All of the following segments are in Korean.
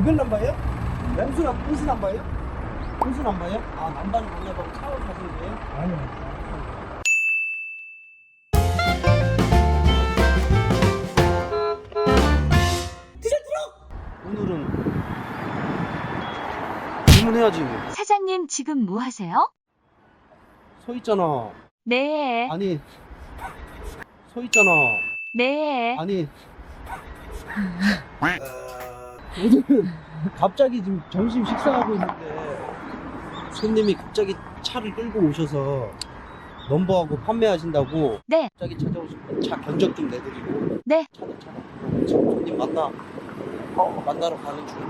개별 남바예요? 무슨 남 무슨 남바예요? 무슨 남바예요? 아 남바는 만나봐 차로 가시는데요? 아니요. 디젤 트럭! 오늘은 주문해야지. 사장님 지금 뭐 하세요? 서 있잖아. 네, 아니 서 있잖아. 네. 아니 오늘은 갑자기 지금 점심 식사하고 있는데 손님이 갑자기 차를 끌고 오셔서 넘버하고 판매하신다고 네. 갑자기 찾아오시면 차 견적 좀 내드리고 네. 차는 차는 지금 손님 만나 어, 만나러 가는 중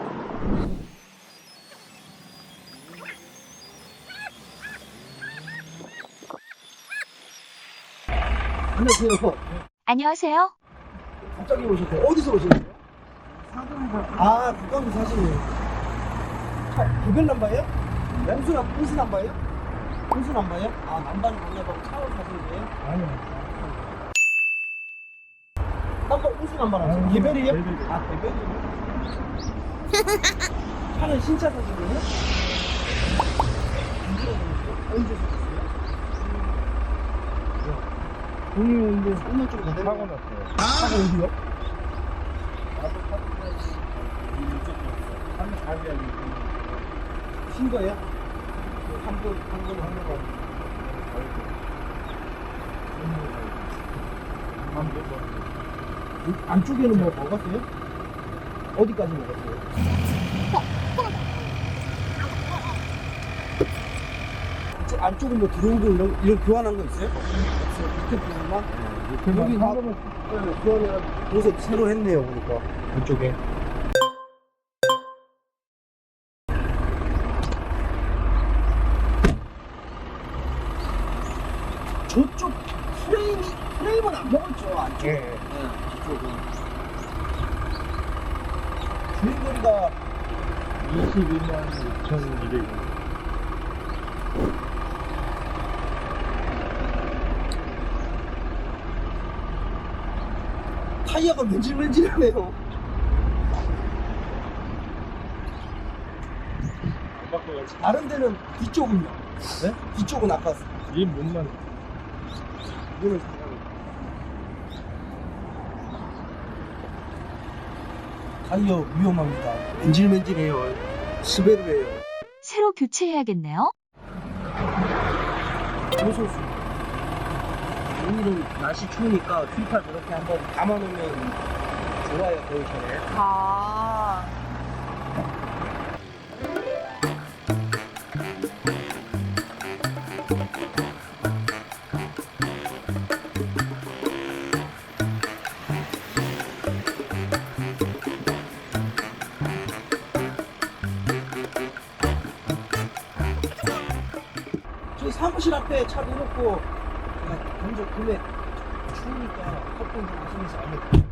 안녕하세요 안녕하세요. 갑자기 오셨어요 어디서 오셨어요? 아, 국감도 사시네요. 차, 개별 남바예요? 무슨 남, 무슨 남바예요? 무슨 남바예요? 아, 남바는 만나봐 차로 사시는데요? 아니요. 남바, 무슨 남바라고? 아, 개별이에요? 개별이요. 아, 개별이에요? 차는 신차 사시고요? 언제 사셨어요? 공유 이제 3년 정도 사고 거 났어요. 차가 어디요? 한 4개월. 신 거예요? 한 번, 한 번, 한 번. 안쪽에는 뭐 먹었어요? 어디까지 먹었어요? 안쪽은 뭐 들어오고 이런, 이런 교환한 거 있어요? 없어요. 밑에 부분만? 여기 다 네, 교환해가지고 새로 했네요, 보니까. 안쪽에. 저쪽 프레임이, 프레임은 안 먹었죠, 안쪽. 예. 네, 이쪽은. 주행거리가 22만 6,200원. 타이어가 맨질맨질하네요. 바꿔가지고. 다른 데는 뒤쪽은요? 네? 뒤쪽은 아까 이 몸만. 상관없어요. 타이어 위험합니다. 맨질맨질해요. 스베르예요. 새로 교체해야겠네요. 오세요. 오늘은 날씨 추우니까 휘팔 그렇게 한번 감아놓으면 좋아요, 겨울철에. 아. 저희 사무실 앞에 차 내놓고 그냥 먼저 금액 추우니까 커피 한잔 마시면서 알려